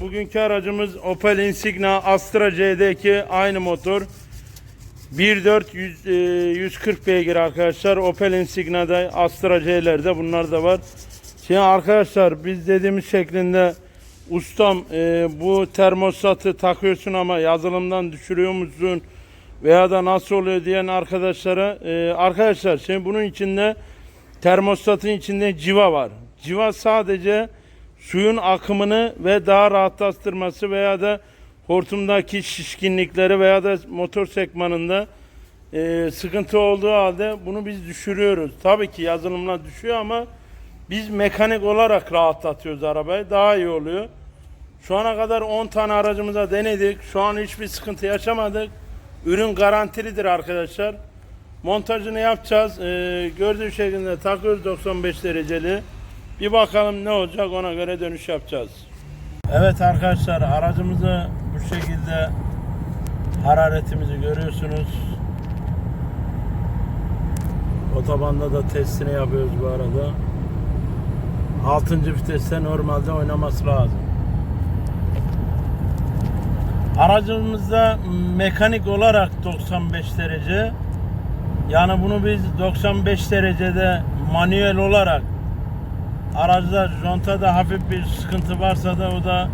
bugünkü aracımız Opel Insigna Astra CD2 aynı motor. 1.4 100, e, 140 beygir arkadaşlar. Opel Insigna'da Astra C'lerde bunlar da var. Şimdi arkadaşlar biz dediğimiz şeklinde ustam e, bu termostatı takıyorsun ama yazılımdan düşürüyor musun veya da nasıl oluyor diyen arkadaşlara e, arkadaşlar şimdi bunun içinde termostatın içinde civa var. Civa sadece suyun akımını ve daha rahatlattırması veya da hortumdaki şişkinlikleri veya da motor sekmanında e, sıkıntı olduğu halde bunu biz düşürüyoruz. Tabii ki yazılımla düşüyor ama biz mekanik olarak rahatlatıyoruz arabayı. Daha iyi oluyor. Şu ana kadar 10 tane aracımıza denedik. Şu an hiçbir sıkıntı yaşamadık. Ürün garantilidir arkadaşlar. Montajını yapacağız. Ee, gördüğü şekilde takıyoruz 95 dereceli. Bir bakalım ne olacak ona göre dönüş yapacağız. Evet arkadaşlar aracımızı bu şekilde hararetimizi görüyorsunuz. Otobanda da testini yapıyoruz bu arada. 6. viteste normalde oynaması lazım. Aracımızda mekanik olarak 95 derece. Yani bunu biz 95 derecede manuel olarak aracda contada hafif bir sıkıntı varsa da o da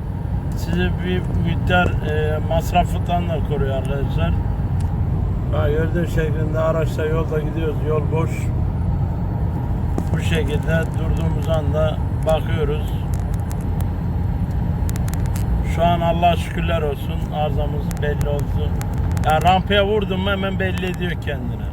sizi bir miktar e, masrafından da koruyor arkadaşlar. Bak gördüğün şeklinde araçla yolda gidiyoruz. Yol boş. Bu şekilde durduğumuz anda bakıyoruz. Şu an Allah şükürler olsun arızamız belli oldu. Ya rampaya vurdum mu hemen belli ediyor kendini.